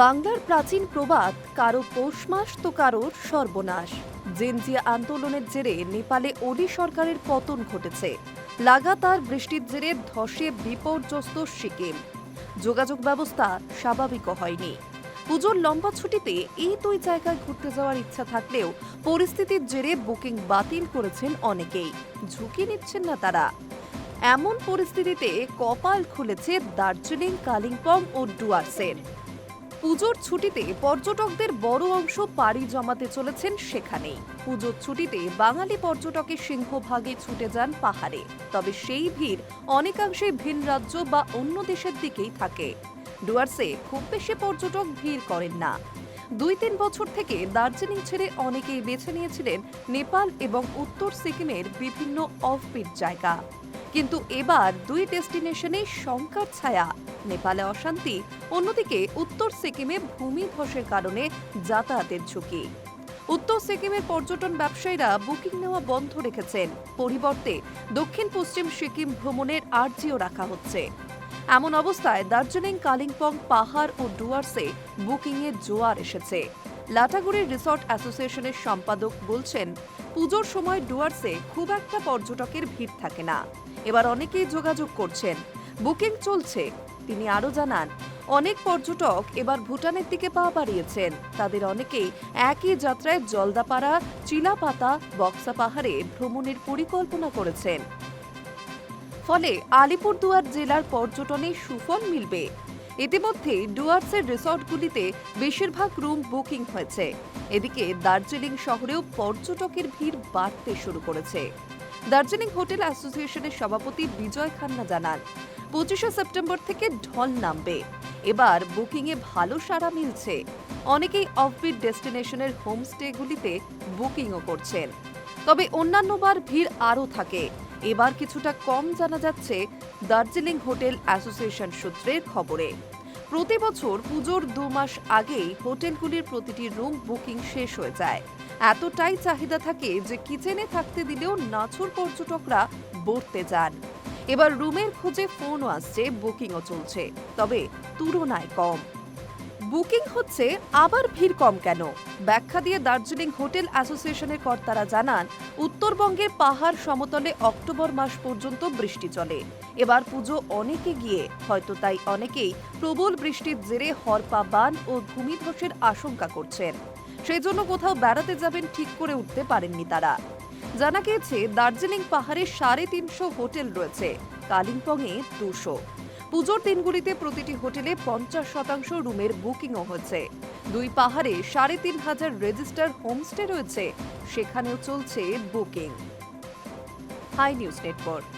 বাংলার প্রাচীন প্রবাদ, কারও পৌষ মাস তো কারোর সর্বনাশ। জেনজিয়া আন্দোলনের জেরে নেপালে ওলি সরকারের পতন ঘটেছে। লাগাতার বৃষ্টির জেরে ধসে বিপর্যস্ত সিকিম। যোগাযোগ ব্যবস্থা স্বাভাবিকও হয়নি। পুজোর লম্বা ছুটিতে এই দুই জায়গায় ঘুরতে যাওয়ার ইচ্ছা থাকলেও পরিস্থিতির জেরে বুকিং বাতিল করেছেন অনেকেই। ঝুঁকি নিচ্ছেন না তারা। এমন পরিস্থিতিতে কপাল খুলেছে দার্জিলিং, কালিম্পং ও ডুয়ার্সের। পুজোর ছুটিতে পর্যটকদের বড় অংশ পাড়ি জমাতে চলেছেন সেখানেই। পুজোর ছুটিতে বাঙালি পর্যটকের সিংহভাগে ছুটে যান পাহাড়ে। তবে সেই ভিড় অনেকাংশে ভিন রাজ্য বা অন্য দেশের দিকেই থাকে। ডুয়ার্সে খুব বেশি পর্যটক ভিড় করেন না। দুই তিন বছর থেকে দার্জিলিং ছেড়ে অনেকেই বেছে নিয়েছিলেন নেপাল এবং উত্তর সিকিমের বিভিন্ন অফবিট জায়গা। কিন্তু এবার দুই ডেস্টিনেশনে শঙ্কার ছায়া। নেপালে অশান্তি, অন্যদিকে উত্তর সিকিমে ভূমি ধসের কারণে যাতায়াতের ঝুঁকি। উত্তর সিকিমের পর্যটন ব্যবসায়ীরা বুকিং নেওয়া বন্ধ রেখেছেন। পরিবর্তে দক্ষিণ পশ্চিম সিকিম ভ্রমণের আর্জিও রাখা হচ্ছে। এমন অবস্থায় দার্জিলিং, কালিম্পং, পাহাড় ও ডুয়ার্সে বুকিংয়ের জোয়ার এসেছে। লাটাগুড়ি রিসর্ট অ্যাসোসিয়েশনের সম্পাদক বলছেন, পুজোর সময় ডুয়ার্সে খুব একটা পর্যটকের ভিড় থাকে না। এবার অনেকেই যোগাযোগ করছেন। বুকিং চলছে তিনি আরও জানান, অনেক পর্যটক এবার ভুটানের দিকে পা বাড়িয়েছেন। তাদের অনেকেই একই যাত্রায় জলদাপাড়া, চিলাপাতা, বক্সা পাহাড়ে ভ্রমণের পরিকল্পনা করেছেন। ফলে আলিপুরদুয়ার জেলার পর্যটনে সুফল মিলবে। ইতিমধ্যে ডুয়ার্সের রিসর্টগুলিতে বেশিরভাগ রুম বুকিং হয়েছে। এদিকে দার্জিলিং শহরেও পর্যটকের ভিড় বাড়তে শুরু করেছে। দার্জিলিং হোটেল অ্যাসোসিয়েশনের সভাপতি বিজয় খান্না জানান পঁচিশে সেপ্টেম্বর থেকে ঢল নামবে। এবার বুকিংয়ে ভালো সাড়া মিলছে। অনেকেই অফবিট ডেস্টিনেশনের হোমস্টেগুলিতে বুকিংও করছেন। তবে অন্যান্যবার ভিড় আরও থাকে। এবার কিছুটা কম জানা যাচ্ছে দার্জিলিং হোটেল অ্যাসোসিয়েশন সূত্রের খবরে। প্রতি বছর পুজোর দু মাস আগেই হোটেলগুলির প্রতিটি রুম বুকিং শেষ হয়ে যায়। এতটাই চাহিদা থাকে যে কিচেনে থাকতে দিলেও নাছুর পর্যটকরা বর্তে যান। এবার রুমের খোঁজে ফোনও আসছে, বুকিংও চলছে, তবে তুলনায় কম। বুকিং হচ্ছে আবার ভিড় কম কেন? ব্যাখ্যা দিয়ে দার্জিলিং হোটেল অ্যাসোসিয়েশনের কর্তারা জানান, উত্তরবঙ্গের পাহাড় সমতলে অক্টোবর মাস পর্যন্ত বৃষ্টি চলে। এবার পুজো অনেকে গিয়ে, হয়তো তাই অনেকেই প্রবল বৃষ্টির জেরে হরপা বান ও ভূমিধসের আশঙ্কা করছেন। সেজন্য কোথাও বেড়াতে যাবেন ঠিক করে উঠতে পারেননি তারা। জানা গিয়েছে, দার্জিলিং পাহাড়ে সাড়ে তিনশো হোটেল রয়েছে, কালিম্পংয়ে দুশো। পুজোর দিনগুলিতে প্রতিটি হোটেলে পঞ্চাশ শতাংশ রুমের বুকিংও হয়েছে। দুই পাহাড়ে সাড়ে তিন হাজার রেজিস্টার হোমস্টে রয়েছে, সেখানেও চলছে বুকিং। High news network.